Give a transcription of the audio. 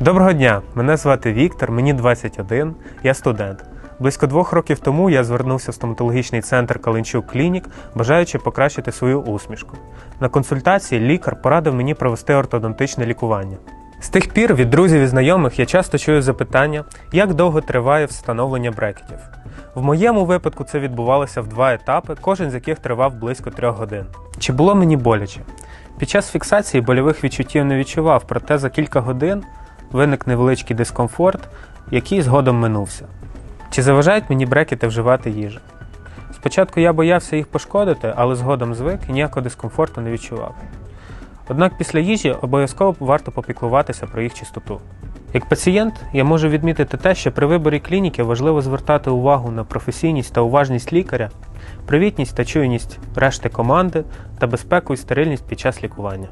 Доброго дня! Мене звати Віктор, мені 21, я студент. Близько двох років тому я звернувся в стоматологічний центр Калинчук Клінік, бажаючи покращити свою усмішку. На консультації лікар порадив мені провести ортодонтичне лікування. З тих пір від друзів і знайомих я часто чую запитання, як довго триває встановлення брекетів. В моєму випадку це відбувалося в два етапи, кожен з яких тривав близько трьох годин. Чи було мені боляче? Під час фіксації больових відчуттів не відчував, проте за кілька годин виник невеличкий дискомфорт, який згодом минувся. Чи заважають мені брекети вживати їжу? Спочатку я боявся їх пошкодити, але згодом звик і ніякого дискомфорту не відчував. Однак після їжі обов'язково варто попіклуватися про їх чистоту. Як пацієнт, я можу відмітити те, що при виборі клініки важливо звертати увагу на професійність та уважність лікаря, привітність та чуйність решти команди та безпеку і стерильність під час лікування.